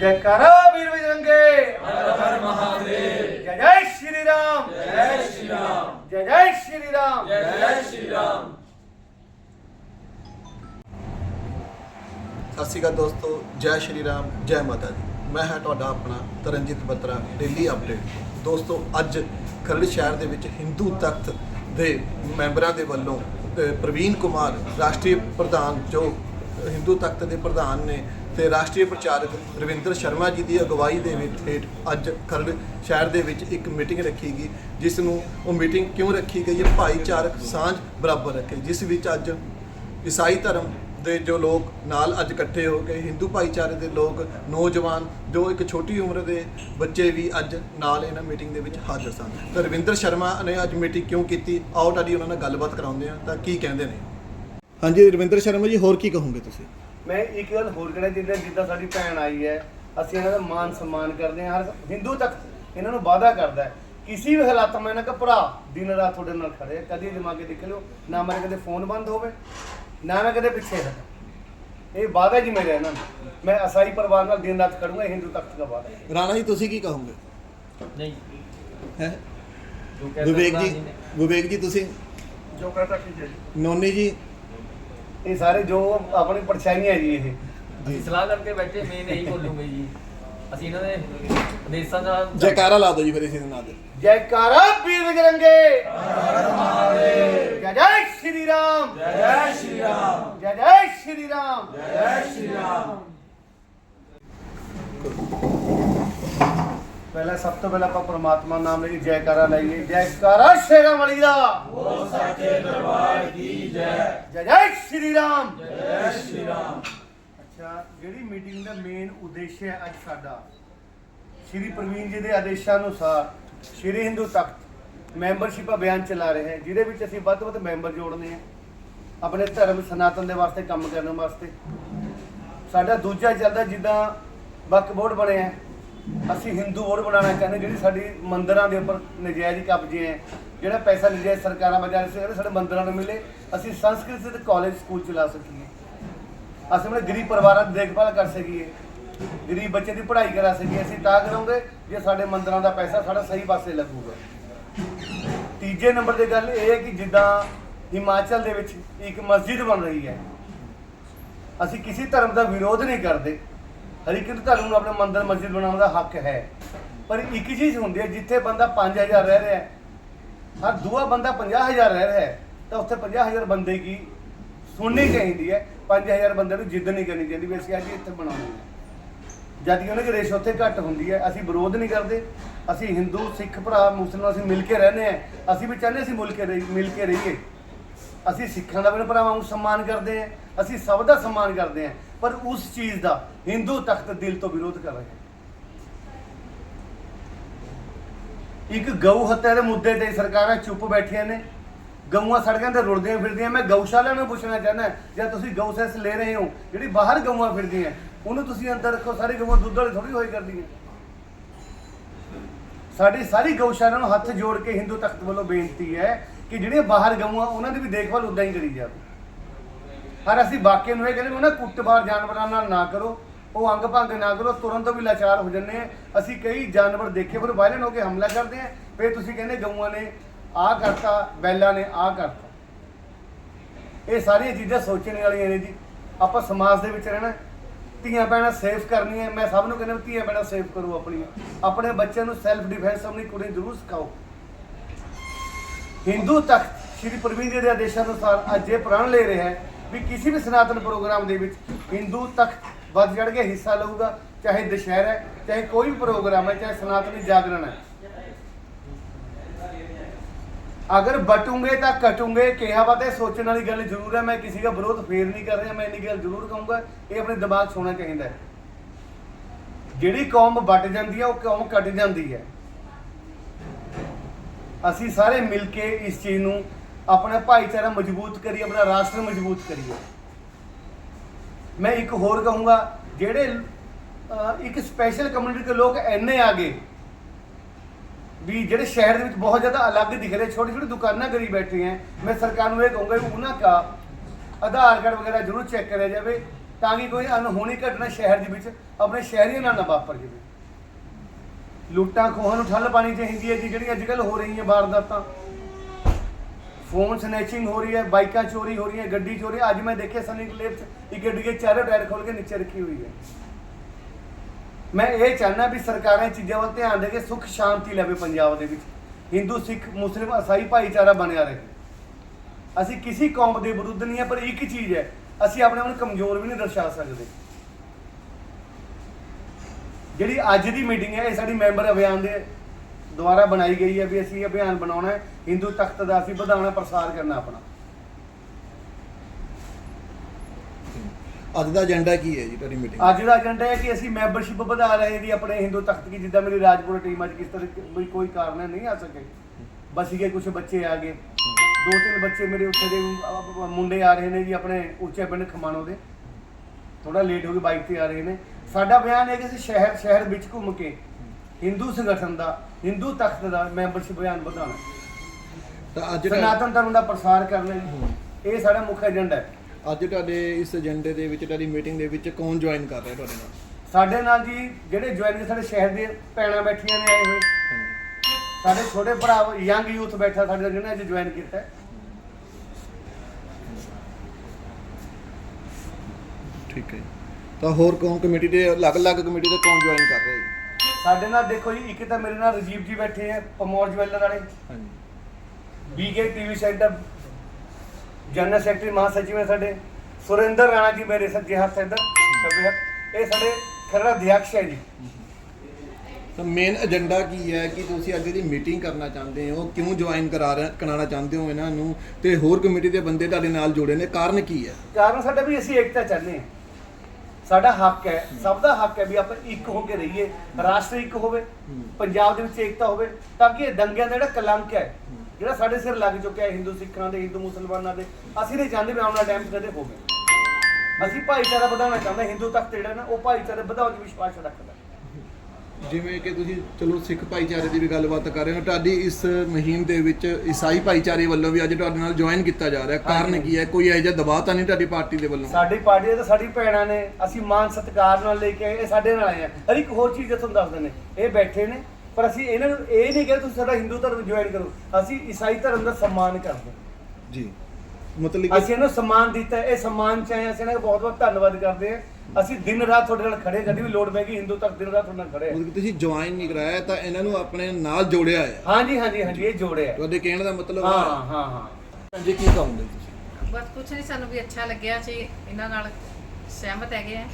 ਜੈਕਾਰਾ ਵੀਰ ਬਜਰੰਗੇ। ਹਰ ਹਰ ਮਹਾਦੇਵ। ਜੈ ਜੈ ਸ਼੍ਰੀ ਰਾਮ। ਜੈ ਸ਼੍ਰੀ ਰਾਮ। ਜੈ ਜੈ ਸ਼੍ਰੀ ਰਾਮ। ਜੈ ਸ਼੍ਰੀ ਰਾਮ। ਸਤਿ ਸ਼੍ਰੀ ਅਕਾਲ ਦੋਸਤੋ ਜੈ ਸ਼੍ਰੀ ਰਾਮ ਜੈ ਮਾਤਾ ਦੀ। ਮੈਂ ਹਾਂ ਤੁਹਾਡਾ ਆਪਣਾ ਤਰਨਜੀਤ ਬੱਤਰਾ ਡੇਲੀ ਅਪਡੇਟ ਦੋਸਤੋ ਅੱਜ ਖਰੜ ਸ਼ਹਿਰ ਦੇ ਵਿੱਚ ਹਿੰਦੂ ਤਖਤ ਦੇ ਮੈਂਬਰਾਂ ਦੇ ਵੱਲੋਂ ਪ੍ਰਵੀਨ ਕੁਮਾਰ ਰਾਸ਼ਟਰੀ ਪ੍ਰਧਾਨ ਜੋ ਹਿੰਦੂ ਤਖਤ ਦੇ ਪ੍ਰਧਾਨ ਨੇ ਤੇ ਰਾਸ਼ਟਰੀ ਪ੍ਰਚਾਰਕ ਰਵਿੰਦਰ ਸ਼ਰਮਾ ਜੀ ਦੀ ਅਗਵਾਈ ਦੇ ਵਿੱਚ ਹੇਠ ਅੱਜ ਖਰੜ ਸ਼ਹਿਰ ਦੇ ਵਿੱਚ ਇੱਕ ਮੀਟਿੰਗ ਰੱਖੀ ਗਈ, ਜਿਸ ਨੂੰ ਉਹ ਮੀਟਿੰਗ ਕਿਉਂ ਰੱਖੀ ਗਈ ਹੈ? ਭਾਈਚਾਰਕ ਸਾਂਝ ਬਰਾਬਰ ਰੱਖੇ, ਜਿਸ ਵਿੱਚ ਅੱਜ ਈਸਾਈ ਧਰਮ ਦੇ ਜੋ ਲੋਕ ਨਾਲ ਅੱਜ ਇਕੱਠੇ ਹੋ ਕੇ ਹਿੰਦੂ ਭਾਈਚਾਰੇ ਦੇ ਲੋਕ, ਨੌਜਵਾਨ, ਜੋ ਇੱਕ ਛੋਟੀ ਉਮਰ ਦੇ ਬੱਚੇ ਵੀ ਅੱਜ ਨਾਲ ਇਹਨਾਂ ਮੀਟਿੰਗ ਦੇ ਵਿੱਚ ਹਾਜ਼ਰ ਸਨ। ਤਾਂ ਰਵਿੰਦਰ ਸ਼ਰਮਾ ਨੇ ਅੱਜ ਮੀਟਿੰਗ ਕਿਉਂ ਕੀਤੀ? ਆਓ ਤੁਹਾਡੀ ਉਹਨਾਂ ਨਾਲ ਗੱਲਬਾਤ ਕਰਾਉਂਦੇ ਆ ਤਾਂ ਕੀ ਕਹਿੰਦੇ ਨੇ? ਹਾਂਜੀ, ਰਵਿੰਦਰ ਸ਼ਰਮਾ ਜੀ, ਹੋਰ ਕੀ ਕਹੋਗੇ ਤੁਸੀਂ? ਮੈਂ ਇੱਕ ਗੱਲ ਹੋਰ ਕਹਿਣਾ ਜਿੱਦਾਂ ਜਿੱਦਾਂ ਸਾਡੀ ਭੈਣ ਆਈ ਹੈ ਅਸੀਂ ਇਹਨਾਂ ਦਾ ਮਾਨ ਸਨਮਾਨ ਕਰਦੇ ਹਾਂ ਹਰ ਹਿੰਦੂ ਤੱਕ ਇਹਨਾਂ ਨੂੰ ਵਾਅਦਾ ਕਰਦਾ ਹੈ ਕਿਸੇ ਵੀ ਹਾਲਾਤ ਮੈਂ ਇਹਨਾਂ ਦਾ ਭਰਾ ਦਿਨ ਰਾਤ ਤੁਹਾਡੇ ਨਾਲ ਖੜੇ ਆ ਕਦੀ ਦਿਮਾਗ ਕੇ ਦੇਖ ਲਿਓ ਨਾ ਮੇਰੇ ਕਦੇ ਫੋਨ ਬੰਦ ਹੋਵੇ ਨਾ ਮੈਂ ਕਦੇ ਪਿੱਛੇ ਹਟਾਂ। ਇਹ ਵਾਅਦਾ ਜੀ ਮੇਰਾ ਇਹਨਾਂ ਨਾਲ ਮੈਂ ਅਸਾਈ ਪਰਿਵਾਰ ਨਾਲ ਦਿਨ ਰਾਤ ਖੜੂੰਗਾ ਇਹ ਹਿੰਦੂ ਤੱਕ ਦਾ ਵਾਅਦਾ ਹੈ। ਰਾਣਾ ਜੀ ਤੁਸੀਂ ਕੀ ਕਹੋਗੇ? ਨਹੀਂ। ਹੈ? ਜੋ ਵਿਵੇਕ ਜੀ ਨੇ। ਵਿਵੇਕ ਜੀ ਤੁਸੀਂ? ਜੋ ਕਹਤਾ ਠੀਕ ਹੈ ਨੋਨੀ ਜੀ ਇਹ ਸਾਰੇ ਜੋ ਆਪਣੀ ਪਰਛਾਈਆਂ ਜੀ ਇਹ। ਅਸੀਂ ਸਲਾਹ ਕਰਕੇ ਬੈਠੇ ਮੈਂ ਨਹੀਂ ਬੋਲੂੰਗੇ ਜੀ। ਅਸੀਂ ਇਹਨਾਂ ਦੇ ਦੇਸ਼ਾਂ ਦਾ ਜੈਕਾਰਾ ਲਾ ਦਿਓ ਜੀ ਫਿਰ ਇਸੇ ਦੇ ਨਾਲ। ਜੈਕਾਰਾ ਵੀਰ ਬਜਰੰਗੇ ਜੈ ਜੈ ਸ਼੍ਰੀ ਰਾਮ। ਜੈ ਸ਼੍ਰੀ ਰਾਮ। ਜੈ ਜੈ ਸ਼੍ਰੀ ਰਾਮ। ਜੈ ਸ਼੍ਰੀ ਰਾਮ। ਪਹਿਲਾਂ ਸਭ ਤੋਂ ਪਹਿਲਾਂ ਆਪਾਂ ਪ੍ਰਮਾਤਮਾ ਨਾਮ ਲਈ ਜੈਕਾਰਾ ਲਾਈਏ। ਜੈਕਾਰਾ ਸ਼ੇਰਾਂ ਵਾਲੀ ਦਾ। ਬੋਲ ਸੱਚੇ ਦਰਬਾਰ ਕੀ ਜੈ। ਜੈ ਜੈ ਸ਼੍ਰੀ ਰਾਮ ਜੈ ਸ਼੍ਰੀ ਰਾਮ ਅੱਛਾ ਜਿਹੜੀ ਮੀਟਿੰਗ ਦਾ ਮੇਨ ਉਦੇਸ਼ ਹੈ ਅੱਜ ਸਾਡਾ ਸ਼੍ਰੀ ਪ੍ਰਵੀਨ ਜੀ ਦੇ ਆਦੇਸ਼ਾਂ ਅਨੁਸਾਰ ਸ਼੍ਰੀ ਹਿੰਦੂ ਤਖਤ ਮੈਂਬਰਸ਼ਿਪ ਅਭਿਆਨ ਚਲਾ ਰਹੇ ਹੈ ਜਿਹਦੇ ਵਿੱਚ ਅਸੀਂ ਵੱਧ ਤੋਂ ਵੱਧ ਮੈਂਬਰ ਜੋੜਨੇ ਆ ਆਪਣੇ ਧਰਮ ਸਨਾਤਨ ਦੇ ਵਾਸਤੇ ਕੰਮ ਕਰਨ ਵਾਸਤੇ ਸਾਡਾ ਦੂਜਾ ਚੱਲਦਾ ਜਿੱਦਾਂ ਵਕ ਬੋਰਡ ਬਣਿਆ। ਅਸੀਂ ਹਿੰਦੂ ਬੋਰਡ ਬਣਾਉਣਾ ਚਾਹੁੰਦੇ ਜਿਹੜੀ ਸਾਡੀ ਮੰਦਿਰਾਂ ਦੇ ਉੱਪਰ ਨਜਾਇਜ਼ ਕਬਜ਼ੇ ਹੈ ਜਿਹੜਾ ਪੈਸਾ ਨਜਾਇਜ਼ ਸਰਕਾਰਾਂ ਵਜਾ ਸੀ ਸਾਡੇ ਮੰਦਿਰਾਂ ਨੂੰ ਮਿਲੇ ਅਸੀਂ ਸੰਸਕ੍ਰਿਤ ਦੇ ਕਾਲਜ ਸਕੂਲ ਚਲਾ ਸਕੀਏ। ਅਸੀਂ ਆਪਣੇ ਗਰੀਬ ਪਰਿਵਾਰਾਂ ਦੀ ਦੇਖਭਾਲ ਕਰ ਸਕੀਏ। ਗਰੀਬ ਬੱਚੇ ਦੀ ਪੜ੍ਹਾਈ ਕਰਾ ਸਕੀਏ। ਅਸੀਂ ਤਾਂ ਕਰਾਂਗੇ ਜੇ ਸਾਡੇ ਮੰਦਰਾਂ ਦਾ ਪੈਸਾ ਸਾਡਾ ਸਹੀ ਪਾਸੇ ਲੱਗੂਗਾ। ਤੀਜੇ ਨੰਬਰ ਤੇ ਗੱਲ ਇਹ ਹੈ ਕਿ ਜਿੱਦਾਂ ਹਿਮਾਚਲ ਦੇ ਵਿੱਚ ਇੱਕ ਮਸਜਿਦ ਬਣ ਰਹੀ ਹੈ। ਅਸੀਂ ਕਿਸੇ ਧਰਮ ਦਾ ਵਿਰੋਧ ਨਹੀਂ ਕਰਦੇ। ਹਰ ਇੱਕ ਧਰਮ ਨੂੰ ਆਪਣਾ ਮੰਦਰ ਮਸਜਿਦ ਬਣਾਉਣ ਦਾ ਹੱਕ ਹੈ। ਪਰ ਇੱਕ ਚੀਜ਼ ਹੁੰਦੀ ਹੈ, ਜਿੱਥੇ ਬੰਦਾ 5000 ਰਹਿ ਰਿਹਾ ਹਰ ਦੂਆ ਬੰਦਾ 50000 ਰਹਿ ਰਿਹਾ ਤਾਂ ਉੱਥੇ 50000 ਬੰਦੇ ਕੀ ਸੁਣਨੀ ਚਾਹੀਦੀ ਹੈ। 5000 ਬੰਦੇ ਨੂੰ ਜਿੱਦ ਨਹੀਂ ਕਰਨੀ ਚਾਹੀਦੀ ਵੀ ਅਸੀਂ ਅੱਜ ਇੱਥੇ ਬਣਾਉਣੀ ਹੈ ਜਦ ਕਿ ਉਹਨਾਂ ਦੀ ਰੇਸ਼ ਉੱਥੇ ਘੱਟ ਹੁੰਦੀ ਹੈ। ਅਸੀਂ ਵਿਰੋਧ ਨਹੀਂ ਕਰਦੇ। ਅਸੀਂ ਹਿੰਦੂ, ਸਿੱਖ ਭਰਾ, ਮੁਸਲਮਾਨ, ਅਸੀਂ ਮਿਲ ਕੇ ਰਹਿੰਦੇ ਹਾਂ। ਅਸੀਂ ਵੀ ਚਾਹੁੰਦੇ ਅਸੀਂ ਮਿਲ ਕੇ ਰਹੀ- ਮਿਲ ਕੇ ਰਹੀਏ। ਅਸੀਂ ਸਿੱਖਾਂ ਦਾ ਵੀ ਭਰਾਵਾਂ ਨੂੰ ਸਨਮਾਨ ਕਰਦੇ ਹਾਂ। ਅਸੀਂ ਸਭ ਦਾ ਸਨਮਾਨ ਕਰਦੇ ਹਾਂ। ਪਰ ਉਸ ਚੀਜ਼ ਦਾ ਹਿੰਦੂ ਤਖਤ ਦਿਲ ਤੋਂ ਵਿਰੋਧ ਕਰ ਰਹੇ ਇੱਕ ਗਊ ਹੱਤਿਆ ਦੇ ਮੁੱਦੇ ਤੇ ਸਰਕਾਰਾਂ ਚੁੱਪ ਬੈਠੀਆਂ ਨੇ। ਗਊਆਂ ਸੜਕਾਂ ਤੇ ਰੁਲਦੀਆਂ ਫਿਰਦੀਆਂ। ਮੈਂ ਗਊਸ਼ਾਲਾ ਨੂੰ ਪੁੱਛਣਾ ਚਾਹੁੰਦਾ, ਜੇ ਤੁਸੀਂ ਗਊ ਸੈਸ ਲੈ ਰਹੇ ਹੋ? ਜਿਹੜੀ ਬਾਹਰ ਗਊਆਂ ਫਿਰਦੀਆਂ, ਉਹਨੂੰ ਤੁਸੀਂ ਅੰਦਰ ਰੱਖੋ, ਸਾਰੀ ਗਊਆਂ ਦੁੱਧ ਵਾਲੀ ਥੋੜੀ ਹੋਈ ਕਰਦੀਆਂ। ਸਾਡੀ ਸਾਰੀ ਗਊਸ਼ਾਲਾ ਨੂੰ ਹੱਥ ਜੋੜ ਕੇ ਹਿੰਦੂ ਤਖਤ ਵੱਲੋਂ ਬੇਨਤੀ ਹੈ ਕਿ ਜਿਹੜੀਆਂ ਬਾਹਰ ਗਊਆਂ, ਉਹਨਾਂ ਦੀ ਵੀ ਦੇਖਭਾਲ ਉਦਾਂ ਹੀ ਕਰੀ ਜਾਵੇ। ਪਰ ਅਸੀਂ ਬਾਕੀ ਨੂੰ ਇਹ ਕਹਿੰਦੇ ਉਹਨਾਂ ਕੁੱਟਬਾਰ ਜਾਨਵਰਾਂ ਨਾਲ ਨਾ ਕਰੋ, ਉਹ ਅੰਗ ਭੰਗ ਨਾ ਕਰੋ ਤੁਰੰਤ ਵੀ ਲਾਚਾਰ ਹੋ ਜੰਨੇ ਆ। ਅਸੀਂ ਕਈ ਜਾਨਵਰ ਦੇਖੇ, ਫਿਰ ਵਾਇਲੈਂਟ ਹੋ ਕੇ ਹਮਲਾ ਕਰਦੇ ਆ। ਫਿਰ ਤੁਸੀਂ ਕਹਿੰਦੇ ਗਊਆਂ ਨੇ ਆਹ ਕਰਤਾ, ਬੈਲਾਂ ਨੇ ਆਹ ਕਰਤਾ। ਇਹ ਸਾਰੀਆਂ ਚੀਜ਼ਾਂ ਸੋਚਣ ਵਾਲੀਆਂ ਨੇ ਜੀ। ਆਪਾਂ ਸਮਾਜ ਦੇ ਵਿੱਚ ਰਹਿਣਾ ਧੀਆਂ ਭੈਣਾਂ ਸੇਫ ਕਰਨੀਆਂ, ਮੈਂ ਸਭ ਨੂੰ ਕਹਿੰਦਾ ਧੀਆਂ ਭੈਣਾਂ ਸੇਫ ਕਰੋ ਆਪਣੀਆਂ। ਆਪਣੇ ਬੱਚਿਆਂ ਨੂੰ ਸੈਲਫ ਡਿਫੈਂਸ ਆਪਣੀ ਕੁੜੀ ਜ਼ਰੂਰ ਸਿਖਾਓ। ਹਿੰਦੂ ਤਖਤ ਸ਼੍ਰੀ ਪ੍ਰਵੀਨ ਜੀ ਦੇ ਆਦੇਸ਼ਾਂ ਅਨੁਸਾਰ ਅੱਜ ਇਹ ਪ੍ਰਣ ਲੈ ਰਿਹਾ ਹੈ ਵੀ ਕਿਸੇ ਵੀ ਸਨਾਤਨ ਪ੍ਰੋਗਰਾਮ ਦੇ ਵਿੱਚ ਹਿੰਦੂ ਤਖਤ ਵੱਧ ਚੜ ਕੇ ਹਿੱਸਾ ਲਊਗਾ, ਚਾਹੇ ਦੁਸ਼ਹਿਰਾ ਚਾਹੇ ਕੋਈ ਵੀ ਪ੍ਰੋਗਰਾਮ ਹੈ, ਚਾਹੇ ਸਨਾਤਨੀ ਜਾਗਰਣ ਹੈ। ਅਗਰ ਬਟੂਗੇ ਤਾਂ ਕਟੂਗੇ ਕਿਹਾ ਵਾ ਤੇ ਸੋਚਣ ਵਾਲੀ ਗੱਲ ਜ਼ਰੂਰ ਹੈ, ਮੈਂ ਕਿਸੇ ਦਾ ਵਿਰੋਧ ਫੇਰ ਨਹੀਂ ਕਰ ਰਿਹਾ, ਮੈਂ ਇੰਨੀ ਗੱਲ ਜ਼ਰੂਰ ਕਹੂੰਗਾ, ਇਹ ਆਪਣੇ ਦਿਮਾਗ 'ਚ ਹੋਣਾ ਚਾਹੀਦਾ ਹੈ। ਜਿਹੜੀ ਕੌਮ ਵੱਟ ਜਾਂਦੀ ਹੈ, ਉਹ ਕੌਮ ਕੱਟ ਜਾਂਦੀ ਹੈ। ਅਸੀਂ ਸਾਰੇ ਮਿਲ ਕੇ ਇਸ ਚੀਜ਼ ਨੂੰ ਆਪਣਾ ਭਾਈਚਾਰਾ ਮਜ਼ਬੂਤ ਕਰੀਏ, ਆਪਣਾ ਰਾਸ਼ਟਰ ਮਜ਼ਬੂਤ ਕਰੀਏ। ਮੈਂ ਇੱਕ ਹੋਰ ਕਹੂੰਗਾ, ਜਿਹੜੇ ਇੱਕ ਸਪੈਸ਼ਲ ਕਮਿਊਨਿਟੀ ਦੇ ਲੋਕ ਐਨੇ ਆ ਗਏ ਵੀ ਜਿਹੜੇ ਸ਼ਹਿਰ ਦੇ ਵਿੱਚ ਬਹੁਤ ਜ਼ਿਆਦਾ ਅਲੱਗ ਦਿਖ ਰਹੇ, ਛੋਟੀ ਛੋਟੀ ਦੁਕਾਨਾਂ ਕਰੀ ਬੈਠੇ ਹੈ ਮੈਂ ਸਰਕਾਰ ਨੂੰ ਇਹ ਕਹੂੰਗਾ ਵੀ ਉਹਨਾਂ ਦਾ ਆਧਾਰ ਕਾਰਡ ਵਗੈਰਾ ਜ਼ਰੂਰ ਚੈੱਕ ਕਰਿਆ ਜਾਵੇ ਤਾਂ ਕਿ ਕੋਈ ਅਨਹੋਣੀ ਘਟਨਾ ਸ਼ਹਿਰ ਦੇ ਵਿੱਚ ਆਪਣੇ ਸ਼ਹਿਰੀਆਂ ਨਾਲ ਨਾ ਵਾਪਰ ਜਾਵੇ। ਲੁੱਟਾਂ, ਖੋਹਾਂ ਨੂੰ ਠੱਲ ਪਾਣੀ ਚਾਹੀਦੀ ਹੈ ਜੀ, ਜਿਹੜੀ ਅੱਜ ਕੱਲ੍ਹ ਹੋ ਰਹੀਆਂ ਵਾਰਦਾਤਾਂ। ਫੋਨ ਸਨੈਚਿੰਗ ਹੋ ਰਹੀ ਹੈ ਬਾਈਕਾਂ ਚੋਰੀ ਹੋ ਰਹੀਆਂ, ਗੱਡੀ ਚੋਰੀ। ਅੱਜ ਮੈਂ ਦੇਖਿਆ, ਸਨੀ ਕਲੇਪ 'ਚ ਇੱਕ ਗੱਡੀ ਦੇ ਚਾਰੇ ਟਾਇਰ ਖੋਲ ਕੇ ਨੀਚੇ ਰੱਖੀ ਹੋਈ ਹੈ ਮੈਂ ਇਹ ਚਾਹੁੰਦਾ ਵੀ ਸਰਕਾਰਾਂ ਇਹ ਚੀਜ਼ਾਂ ਵੱਲ ਧਿਆਨ ਦੇ ਕੇ ਸੁੱਖ, ਸ਼ਾਂਤੀ ਲਵੇ ਪੰਜਾਬ ਦੇ ਵਿੱਚ। ਹਿੰਦੂ, ਸਿੱਖ, ਮੁਸਲਿਮ ਈਸਾਈ ਭਾਈਚਾਰਾ ਬਣਿਆ ਰਹੇ। ਅਸੀਂ ਕਿਸੇ ਕੌਮ ਦੇ ਵਿਰੁੱਧ ਨਹੀਂ ਹੈ, ਪਰ ਇੱਕ ਚੀਜ਼ ਹੈ, ਅਸੀਂ ਆਪਣੇ ਆਪ ਨੂੰ ਕਮਜ਼ੋਰ ਵੀ ਨਹੀਂ ਦਰਸਾ ਸਕਦੇ। ਜਿਹੜੀ ਅੱਜ ਦੀ ਮੀਟਿੰਗ ਹੈ, ਇਹ ਸਾਡੀ ਮੈਂਬਰ ਅਭਿਆਨ ਦੇ ਦੁਆਰਾ ਬਣਾਈ ਗਈ ਹੈ ਵੀ ਅਸੀਂ ਅਭਿਆਨ ਬਣਾਉਣਾ ਹੈ। ਹਿੰਦੂ ਤਖਤ ਦਾ ਅਸੀਂ ਵਧਾਉਣਾ, ਪ੍ਰਸਾਰ ਕਰਨਾ ਆਪਣਾ। ਅੱਜ ਦਾ ਏਜੰਡਾ ਕੀ ਹੈ ਜੀ ਤੁਹਾਡੀ ਮੀਟਿੰਗ ਅੱਜ ਦਾ ਏਜੰਡਾ ਹੈ ਕਿ ਅਸੀਂ ਮੈਂਬਰਸ਼ਿਪ ਵਧਾ ਰਹੇ ਜੀ ਆਪਣੇ ਹਿੰਦੂ ਤਖਤ ਦੀ ਜਿੱਦਾਂ ਮੇਰੀ ਰਾਜਪੁਰਾ ਟੀਮ ਅੱਜ ਕਿਸ ਤਰ੍ਹਾਂ ਵੀ ਕੋਈ ਕਾਰਨ ਨਹੀਂ ਆ ਸਕੇ। ਬਸ ਇਹ ਕੁਝ ਬੱਚੇ ਆ ਗਏ। ਦੋ ਤਿੰਨ ਬੱਚੇ ਮੇਰੇ ਉੱਥੇ ਦੇ ਮੁੰਡੇ ਆ ਰਹੇ ਨੇ ਜੀ ਆਪਣੇ ਉੱਚੇ ਪਿੰਡ ਖਮਾਣੋ ਦੇ। ਥੋੜਾ ਲੇਟ ਹੋ ਕੇ ਬਾਈਕ ਤੇ ਆ ਰਹੇ ਨੇ। ਸਾਡਾ ਬਿਆਨ ਹੈ ਕਿ ਅਸੀਂ ਸ਼ਹਿਰ ਸ਼ਹਿਰ ਵਿੱਚ ਘੁੰਮ ਕੇ ਹਿੰਦੂ ਸੰਗਠਨ ਦਾ ਹਿੰਦੂ ਤਖਤ ਦਾ ਮੈਂਬਰਸ਼ਿਪ ਬਿਆਨ ਵਧਾਉਣਾ ਤਾਂ ਅੱਜ ਸਨਾਤਨ ਧਰਮ ਦਾ ਪ੍ਰਸਾਰ ਕਰਨਾ ਇਹ ਸਾਡਾ ਮੁੱਖ ਏਜੰਡਾ ਹੈ। ਅੱਜ ਤੁਹਾਡੇ ਇਸ ਏਜੰਡੇ ਦੇ ਵਿੱਚ ਤੁਹਾਡੀ ਮੀਟਿੰਗ ਦੇ ਵਿੱਚ ਕੌਣ ਜੁਆਇਨ ਕਰ ਰਿਹਾ ਤੁਹਾਡੇ ਨਾਲ? ਸਾਡੇ ਨਾਲ ਜੀ ਜਿਹੜੇ ਜੁਆਇਨ ਸਾਡੇ ਸ਼ਹਿਰ ਦੇ ਭੈਣਾਂ ਬੈਠੀਆਂ ਨੇ ਆਏ ਹੋਏ। ਸਾਡੇ ਛੋਟੇ ਭਰਾ ਯੰਗ ਯੂਥ ਬੈਠਾ ਸਾਡੇ ਨਾਲ ਜਿਹਨੇ ਅੱਜ ਜੁਆਇਨ ਕੀਤਾ। ਹੈ। ਠੀਕ ਹੈ ਜੀ। ਤਾਂ ਹੋਰ ਕੌਣ ਕਮੇਟੀ ਦੇ ਅਲੱਗ-ਅਲੱਗ ਕਮੇਟੀ ਦੇ ਕੌਣ ਜੁਆਇਨ ਕਰ ਰਿਹਾ ਜੀ? ਸਾਡੇ ਨਾਲ ਦੇਖੋ ਜੀ ਇੱਕ ਤਾਂ ਮੇਰੇ ਨਾਲ ਰਜੀਵ ਜੀ ਬੈਠੇ ਆ ਪਮੋਰ ਜਵੈਲਰ ਵਾਲੇ। ਹਾਂਜੀ। B K TV centre general secretary ਮਹਾਸਚਿਵ ਹੈ ਸਾਡੇ ਸੁਰਿੰਦਰ ਰਾਣਾ ਜੀ ਮੇਰੇ ਸੱਜੇ ਹੱਥ ਇੱਧਰ ਖੱਬੇ ਹੱਥ। ਇਹ ਸਾਡੇ ਖਰੜਾ ਅਧਿਆਕਸ਼ ਹੈ ਜੀ। ਤਾਂ ਮੇਨ ਏਜੰਡਾ ਕੀ ਹੈ ਕਿ ਤੁਸੀਂ ਅੱਜ ਦੀ ਮੀਟਿੰਗ ਕਰਨਾ ਚਾਹੁੰਦੇ ਹੋ ਕਿਉਂ ਜੁਆਇਨ ਕਰਾ ਰਹੇ ਕਰਾਉਣਾ ਚਾਹੁੰਦੇ ਹੋ ਇਹਨਾਂ ਨੂੰ ਤੇ ਹੋਰ ਕਮੇਟੀ ਦੇ ਬੰਦੇ ਤੁਹਾਡੇ ਨਾਲ ਜੋੜੇ ਨੇ ਕਾਰਨ ਕੀ ਹੈ? ਕਾਰਨ ਸਾਡਾ ਵੀ ਅਸੀਂ ਏਕਤਾ ਚਾਹੁੰਦੇ ਹਾਂ। ਸਾਡਾ ਹੱਕ ਹੈ ਸਭ ਦਾ ਹੱਕ ਹੈ ਵੀ ਆਪਾਂ ਇੱਕ ਹੋ ਕੇ ਰਹੀਏ ਰਾਸ਼ਟਰ ਇੱਕ ਹੋਵੇ ਪੰਜਾਬ ਦੇ ਵਿੱਚ ਏਕਤਾ ਹੋਵੇ ਤਾਂ ਕਿ ਇਹ ਦੰਗਿਆਂ ਦਾ ਜਿਹੜਾ ਕਲੰਕ ਹੈ। ਜਿਹੜਾ ਸਾਡੇ ਸਿਰ ਲੱਗ ਚੁੱਕਿਆ ਹੈ ਹਿੰਦੂ ਸਿੱਖਾਂ ਦੇ ਹਿੰਦੂ ਮੁਸਲਮਾਨਾਂ ਦੇ ਅਸੀਂ ਨਹੀਂ ਚਾਹੁੰਦੇ ਵੀ ਆਉਣ ਵਾਲਾ ਟਾਈਮ ਕਦੇ ਹੋਵੇ। ਅਸੀਂ ਭਾਈਚਾਰਾ ਵਧਾਉਣਾ ਚਾਹੁੰਦੇ ਹਿੰਦੂ ਤਖਤ ਜਿਹੜਾ ਨਾ ਉਹ ਭਾਈਚਾਰੇ ਵਧਾਉਣ 'ਚ ਵਿਸ਼ਵਾਸ ਰੱਖਦਾ ਜਿਵੇਂ ਕਿ ਤੁਸੀਂ ਚਲੋ ਸਿੱਖ ਭਾਈਚਾਰੇ ਦੀ ਵੀ ਗੱਲਬਾਤ ਕਰ ਰਹੇ ਹੋ ਤੁਹਾਡੀ ਇਸ ਮੁਹਿੰਮ ਦੇ ਵਿੱਚ ਈਸਾਈ ਭਾਈਚਾਰੇ ਵੱਲੋਂ ਵੀ ਅੱਜ ਤੁਹਾਡੇ ਨਾਲ ਜੁਆਇਨ ਕੀਤਾ ਜਾ ਰਿਹਾ। ਕਾਰਨ ਕੀ ਹੈ? ਕੋਈ ਇਹੋ ਜਿਹਾ ਦਬਾਅ ਤਾਂ ਨਹੀਂ ਤੁਹਾਡੀ ਪਾਰਟੀ ਦੇ ਵੱਲੋਂ? ਸਾਡੀ ਪਾਰਟੀ ਦੇ ਤਾਂ ਸਾਡੀ ਭੈਣਾਂ ਨੇ ਅਸੀਂ ਮਾਨ ਸਤਿਕਾਰ ਨਾਲ ਲੈ ਕੇ ਆਏ, ਇਹ ਸਾਡੇ ਨਾਲ ਆਏ ਆ। ਹਰ ਇੱਕ ਹੋਰ ਚੀਜ਼ ਤੁਹਾਨੂੰ ਦੱਸ ਦਿੰਦੇ ਇਹ ਬੈਠੇ ਨੇ ਪਰ ਅਸੀਂ ਇਹਨਾਂ ਨੂੰ ਇਹ ਨਹੀਂ ਕਿ ਤੁਸੀਂ ਸਾਡਾ ਹਿੰਦੂ ਧਰਮ ਜੁਆਇਨ ਕਰੋ। ਅਸੀਂ ਈਸਾਈ ਧਰਮ ਦਾ ਸਨਮਾਨ ਕਰਦੇ ਹਾਂ। ਜੀ। ਮਤਲਬ ਕਿ ਅਸੀਂ ਇਹਨੂੰ ਸਨਮਾਨ ਦਿੱਤਾ ਹੈ, ਇਹ ਸਨਮਾਨ ਚਾਹੇ ਅਸੀਂ ਇਹਨਾਂ ਦਾ ਬਹੁਤ ਬਹੁਤ ਧੰਨਵਾਦ ਕਰਦੇ ਹਾਂ। ਅਸੀਂ ਦਿਨ ਰਾਤ ਤੁਹਾਡੇ ਨਾਲ ਖੜੇ ਕਦੀ ਵੀ ਲੋੜ ਪੈਗੀ ਹਿੰਦੂ ਤੱਕ ਦਿਨ ਰਾਤ ਤੁਹਾਡੇ ਨਾਲ ਖੜੇ ਹਾਂ। ਮਤਲਬ ਕਿ ਤੁਸੀਂ ਜੁਆਇਨ ਨਹੀਂ ਕਰਾਇਆ ਤਾਂ ਇਹਨਾਂ ਨੂੰ ਆਪਣੇ ਨਾਲ ਜੋੜਿਆ ਹੈ। ਹਾਂਜੀ ਹਾਂਜੀ ਹਾਂਜੀ ਇਹ ਜੋੜਿਆ ਹੈ। ਤੁਹਾਡੇ ਕਹਿਣ ਦਾ ਮਤਲਬ ਹਾਂ ਹਾਂ ਹਾਂ। ਜੀ ਕੀ ਕਹੋਗੇ ਤੁਸੀਂ? ਬਸ ਕੁਛ ਨਹੀਂ ਸਾਨੂੰ ਵੀ ਅੱਛਾ ਲੱਗਿਆ ਸੀ ਇਹਨਾਂ ਨਾਲ ਸਹਿਮਤ ਹੈਗੇ ਆ